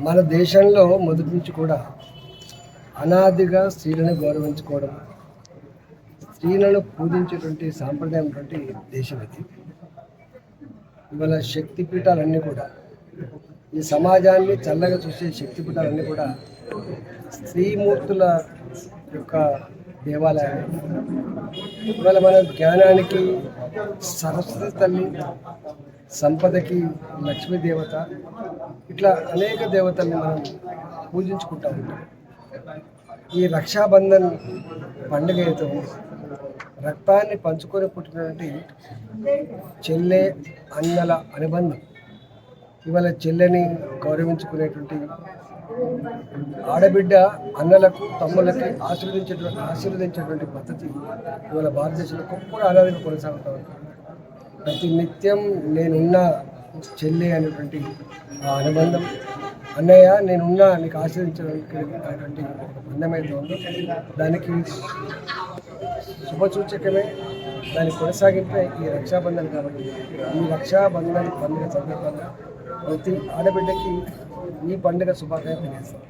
మన దేశంలో మొదటి నుంచి కూడా అనాదిగా స్త్రీలను గౌరవించుకోవడం స్త్రీలను పూజించేటువంటి సాంప్రదాయం ఉన్నటువంటి దేశం ఇది. ఇవాళ శక్తి పీఠాలన్నీ కూడా ఈ సమాజాన్ని చల్లగా చూసే శక్తి పీఠాలన్నీ కూడా స్త్రీమూర్తుల యొక్క దేవాలయాలు. ఇవాళ మన జ్ఞానానికి సరస్వతి తల్లి సంపదకి లక్ష్మీ దేవత ఇట్లా అనేక దేవతల్ని మనం పూజించుకుంటా. ఉంటాం ఈ రక్షాబంధన్ పండుగ అయితే రక్తాన్ని పంచుకొని పుట్టినటువంటి చెల్లె అన్నల అనుబంధం. ఇవాళ చెల్లెని గౌరవించుకునేటువంటి ఆడబిడ్డ అన్నలకు తమ్ములకి ఆశీర్వదించేటువంటి ఆశీర్వదించేటువంటి పద్ధతి ఇవాళ భారతదేశంలో గొప్ప అనాదిగా కొనసాగుతూ ఉంటుంది ప్రతి నిత్యం నేనున్న చెల్లి అనేటువంటి ఆ అనుబంధం. అన్నయ్య నేనున్నా నీకు ఆశ్రయించడానికి అనేటువంటి ఒక బంధం అయితే ఉందో దానికి శుభసూచకమే దాని కొనసాగింపే ఈ రక్షాబంధన్ కాబట్టి. ఈ రక్షాబంధన్ పండుగ సందర్భంగా ప్రతి ఆడబిడ్డకి ఈ పండుగ శుభాకాంక్షలు చేస్తాను